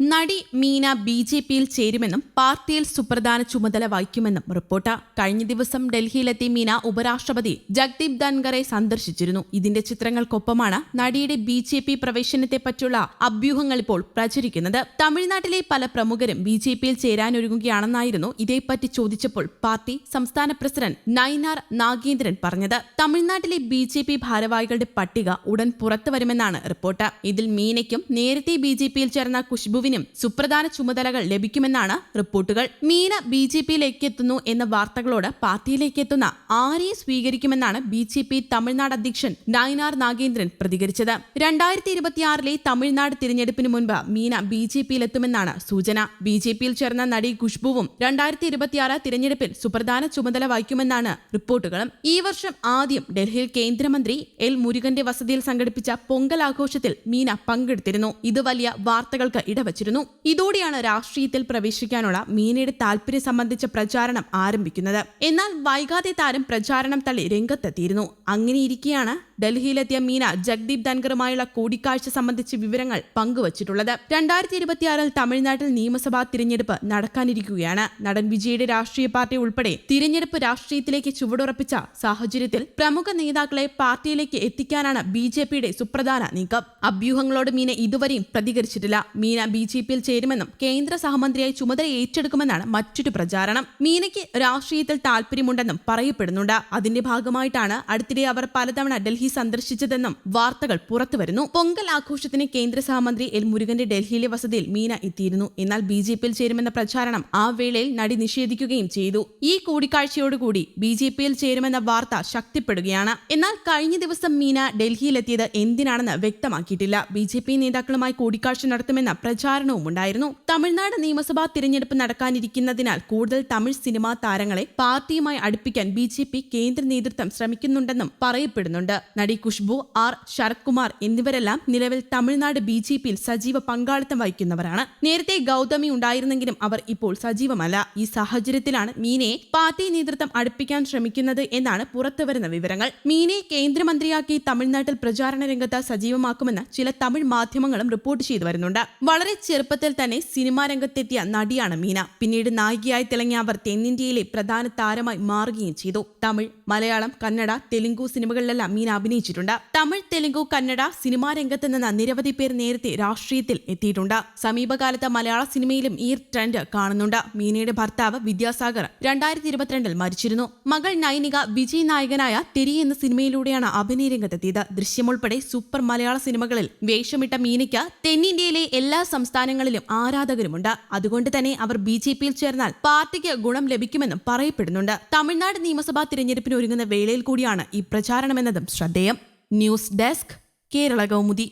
നടി Meena B J പിയിൽ ചേരുമെന്നും പാർട്ടിയിൽ സുപ്രധാന ചുമതല വഹിക്കുമെന്നും റിപ്പോർട്ട്. കഴിഞ്ഞ ദിവസം ഡൽഹിയിലെത്തി മീന ഉപരാഷ്ട്രപതി ജഗ്ദീപ് ധൻഖറെ സന്ദർശിച്ചിരുന്നു. ഇതിന്റെ ചിത്രങ്ങൾക്കൊപ്പമാണ് നടിയുടെ ബി ജെ പി പ്രവേശനത്തെ പറ്റിയുള്ള അഭ്യൂഹങ്ങൾ ഇപ്പോൾ പ്രചരിക്കുന്നത്. തമിഴ്നാട്ടിലെ പല പ്രമുഖരും ബി ജെ പിയിൽ ചേരാനൊരുങ്ങുകയാണെന്നായിരുന്നു ഇതേപ്പറ്റി ചോദിച്ചപ്പോൾ പാർട്ടി സംസ്ഥാന പ്രസിഡന്റ് നൈനാർ നാഗേന്ദ്രൻ പറഞ്ഞത്. തമിഴ്നാട്ടിലെ ബി ജെ പി ഭാരവാഹികളുടെ പട്ടിക ഉടൻ പുറത്തുവരുമെന്നാണ് റിപ്പോർട്ട്. ഇതിൽ മീനയ്ക്കും നേരത്തെ ബി ജെ പിയിൽ ചേർന്ന കുഷ്ബുവിനും സുപ്രധാന ചുമതലകൾ ലഭിക്കുമെന്നാണ് റിപ്പോർട്ടുകൾ. മീന ബി ജെ പിയിലേക്ക് എത്തുന്നു എന്ന വാർത്തകളോട് പാർട്ടിയിലേക്ക് എത്തുന്ന ആരെയും സ്വീകരിക്കുമെന്നാണ് ബി ജെ പി തമിഴ്നാട് അധ്യക്ഷൻ നയനാർ നാഗേന്ദ്രൻ പ്രതികരിച്ചത്. രണ്ടായിരത്തി ഇരുപത്തിയാറിലെ തമിഴ്നാട് തിരഞ്ഞെടുപ്പിന് മുൻപ് മീന ബി ജെ പിയിലെത്തുമെന്നാണ് സൂചന. ബി ജെ പിയിൽ ചേർന്ന നടി ഖുഷ്ബുവും രണ്ടായിരത്തി ഇരുപത്തിയാറ് തിരഞ്ഞെടുപ്പിൽ സുപ്രധാന ചുമതല വഹിക്കുമെന്നാണ് റിപ്പോർട്ടുകളും. ഈ വർഷം ആദ്യം ഡൽഹിയിൽ കേന്ദ്രമന്ത്രി എൽ മുരുകന്റെ വസതിയിൽ സംഘടിപ്പിച്ച പൊങ്കൽ ആഘോഷത്തിൽ മീന പങ്കെടുത്തിരുന്നു. ഇത് വലിയ വാർത്തകൾക്ക് ഇടവച്ചിരുന്നു ഇതോടെയാണ് രാഷ്ട്രീയത്തിൽ പ്രവേശിക്കാനുള്ള മീനയുടെ താല്പര്യം സംബന്ധിച്ച പ്രചാരണം ആരംഭിക്കുന്നത്. എന്നാൽ വൈകാതെ താരം പ്രചാരണം തള്ളി രംഗത്തെത്തിയിരുന്നു. അങ്ങനെയിരിക്കെയാണ് ഡൽഹിയിലെത്തിയ മീന ജഗ്ദീപ് ധൻഖറുമായുള്ള കൂടിക്കാഴ്ച സംബന്ധിച്ച വിവരങ്ങൾ പങ്കുവച്ചിട്ടുള്ളത്. രണ്ടായിരത്തി ഇരുപത്തിയാറിൽ തമിഴ്നാട്ടിൽ നിയമസഭാ തിരഞ്ഞെടുപ്പ് നടക്കാനിരിക്കുകയാണ്. നടൻ വിജയുടെ രാഷ്ട്രീയ പാർട്ടി ഉൾപ്പെടെ തിരഞ്ഞെടുപ്പ് രാഷ്ട്രീയത്തിലേക്ക് ചുവടുറപ്പിച്ച സാഹചര്യത്തിൽ പ്രമുഖ നേതാക്കളെ പാർട്ടിയിലേക്ക് എത്തിക്കാനാണ് ബി സുപ്രധാന നീക്കം. അഭ്യൂഹങ്ങളോട് മീന ഇതുവരെയും പ്രതികരിച്ചിട്ടില്ല. മീന ബി ജെ പിയിൽ ചേരുമെന്നും കേന്ദ്ര സഹമന്ത്രിയായി ചുമതല ഏറ്റെടുക്കുമെന്നാണ് മറ്റൊരു പ്രചാരണം. മീനയ്ക്ക് രാഷ്ട്രീയത്തിൽ താല്പര്യമുണ്ടെന്നും പറയപ്പെടുന്നുണ്ട്. അതിന്റെ ഭാഗമായിട്ടാണ് അടുത്തിടെ അവർ പലതവണ ഡൽഹി സന്ദർശിച്ചതെന്നും വാർത്തകൾ പുറത്തുവരുന്നു. പൊങ്കൽ ആഘോഷത്തിന് കേന്ദ്ര സഹമന്ത്രി എൽ മുരുകന്റെ ഡൽഹിയിലെ വസതിയിൽ മീന എത്തിയിരുന്നു. എന്നാൽ ബിജെപിയിൽ ചേരുമെന്ന പ്രചാരണം ആ വേളയിൽ നടി നിഷേധിക്കുകയും ചെയ്തു. ഈ കൂടിക്കാഴ്ചയോടുകൂടി ബി ജെ പിയിൽ ചേരുമെന്ന വാർത്ത ശക്തിപ്പെടുകയാണ്. എന്നാൽ കഴിഞ്ഞ ദിവസം മീന ഡൽഹിയിലെത്തിയത് എന്തിനാണെന്ന് വ്യക്തമാക്കിയിട്ടില്ല. ബിജെപി നേതാക്കളുമായി കൂടിക്കാഴ്ച നടത്തുമെന്ന പ്രചാരണവും ഉണ്ടായിരുന്നു തമിഴ്നാട് നിയമസഭാ തിരഞ്ഞെടുപ്പ് നടക്കാനിരിക്കുന്നതിനാൽ കൂടുതൽ തമിഴ് സിനിമാ താരങ്ങളെ പാർട്ടിയുമായി അടുപ്പിക്കാൻ ബി ജെ പി കേന്ദ്ര നേതൃത്വം ശ്രമിക്കുന്നുണ്ടെന്നും പറയപ്പെടുന്നുണ്ട്. നടി ഖുഷ്ബു ആർ ശരത് കുമാർ എന്നിവരെല്ലാം നിലവിൽ തമിഴ്നാട് ബി ജെ പിയിൽ സജീവ പങ്കാളിത്തം വഹിക്കുന്നവരാണ്. നേരത്തെ ഗൗതമി ഉണ്ടായിരുന്നെങ്കിലും അവർ ഇപ്പോൾ സജീവമല്ല. ഈ സാഹചര്യത്തിലാണ് മീനയെ പാർട്ടി നേതൃത്വം അടുപ്പിക്കാൻ ശ്രമിക്കുന്നത് എന്നാണ് പുറത്തുവരുന്ന വിവരങ്ങൾ. മീനയെ കേന്ദ്രമന്ത്രിയാക്കി തമിഴ്നാട്ടിൽ പ്രചാരണ രംഗത്ത് സജീവമാക്കുമെന്ന് ചില തമിഴ് മാധ്യമങ്ങളും റിപ്പോർട്ട് ചെയ്തു വരുന്നുണ്ട് വളരെ ചെറുപ്പത്തിൽ തന്നെ സിനിമാ രംഗത്തെത്തിയ നടിയാണ് മീന. പിന്നീട് നായികയായി തിളങ്ങിയ അവർ തെന്നിന്ത്യയിലെ പ്രധാന താരമായി മാറുകയും ചെയ്തു. തമിഴ് മലയാളം കന്നഡ തെലുങ്കു സിനിമകളിലെല്ലാം മീന അഭിനയിച്ചിട്ടുണ്ട്. തമിഴ് തെലുങ്കു കന്നഡ സിനിമാ രംഗത്ത് നിന്ന് നിരവധി പേർ നേരത്തെ രാഷ്ട്രീയത്തിൽ എത്തിയിട്ടുണ്ട്. സമീപകാലത്ത് മലയാള സിനിമയിലും ഈ ട്രെൻഡ് കാണുന്നുണ്ട്. മീനയുടെ ഭർത്താവ് വിദ്യാസാഗർ രണ്ടായിരത്തി ഇരുപത്തിരണ്ടിൽ മരിച്ചിരുന്നു. മകൾ നൈനിക വിജയ് നായകനായ തെരി എന്ന സിനിമയിലൂടെയാണ് അഭിനയ രംഗത്തെത്തിയത്. ദൃശ്യമുൾപ്പെടെ സൂപ്പർ മലയാള സിനിമകളിൽ വേഷമിട്ട മീനയ്ക്ക് തെന്നിന്ത്യയിലെ എല്ലാ സംസ്ഥാനങ്ങളിലും ആരാധകരുമുണ്ട്. അതുകൊണ്ട് തന്നെ അവർ ബി ജെ പിയിൽ ചേർന്നാൽ പാർട്ടിക്ക് ഗുണം ലഭിക്കുമെന്നും പറയപ്പെടുന്നുണ്ട്. തമിഴ്നാട് നിയമസഭാ തിരഞ്ഞെടുപ്പിന് ഒരുങ്ങുന്ന വേളയിൽ കൂടിയാണ് ഈ പ്രചാരണമെന്നതും ശ്രദ്ധേയം. News desk Kerala Kaumudi.